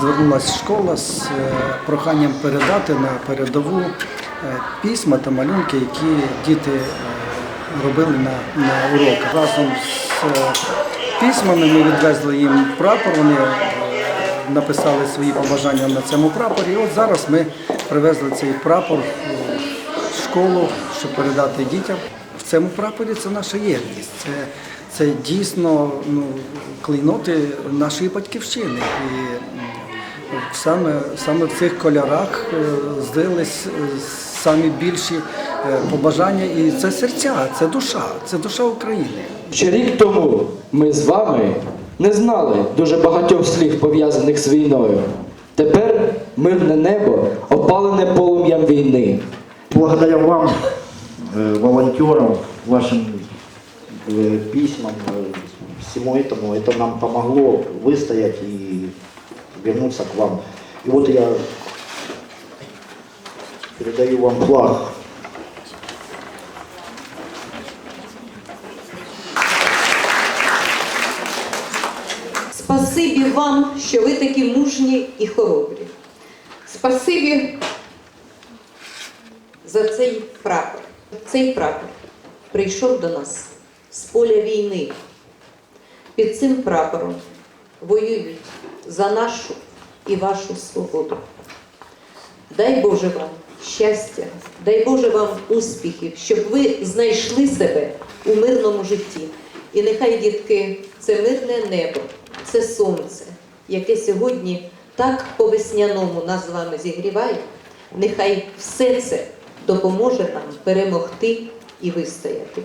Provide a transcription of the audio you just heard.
звернулася школа з е, проханням передати на передову е, письма та малюнки, які діти е, робили на, на уроках. Разом з письмами ми відвезли їм прапор. Вони написали свої побажання на цьому прапорі. І от зараз ми привезли цей прапор в школу, щоб передати дітям. В цьому прапорі це наша єдність. Це, це дійсно ну, клейноти нашої батьківщини. І саме, саме в цих кольорах е, злились е, самі більші е, побажання. І це серця, це душа, це душа України. Ще рік тому ми з вами не знали дуже багатьох слів, пов'язаних з війною. Тепер мирне небо опалене полум'ям війни. Благодаря вам, э, волонтерам, вашим э, письмам, э, всему этому, это нам помогло выстоять и вернуться к вам. И вот я передаю вам флаг. Спасибі вам, що ви такі мужні і хоробрі. Спасибі за цей прапор. Цей прапор прийшов до нас з поля війни. Під цим прапором воюють за нашу і вашу свободу. Дай Боже вам щастя, дай Боже вам успіхів, щоб ви знайшли себе у мирному житті. І нехай, дітки, це мирне небо, це сонце, яке сьогодні так по-весняному нас з вами зігріває. Нехай все це допоможе нам перемогти і вистояти.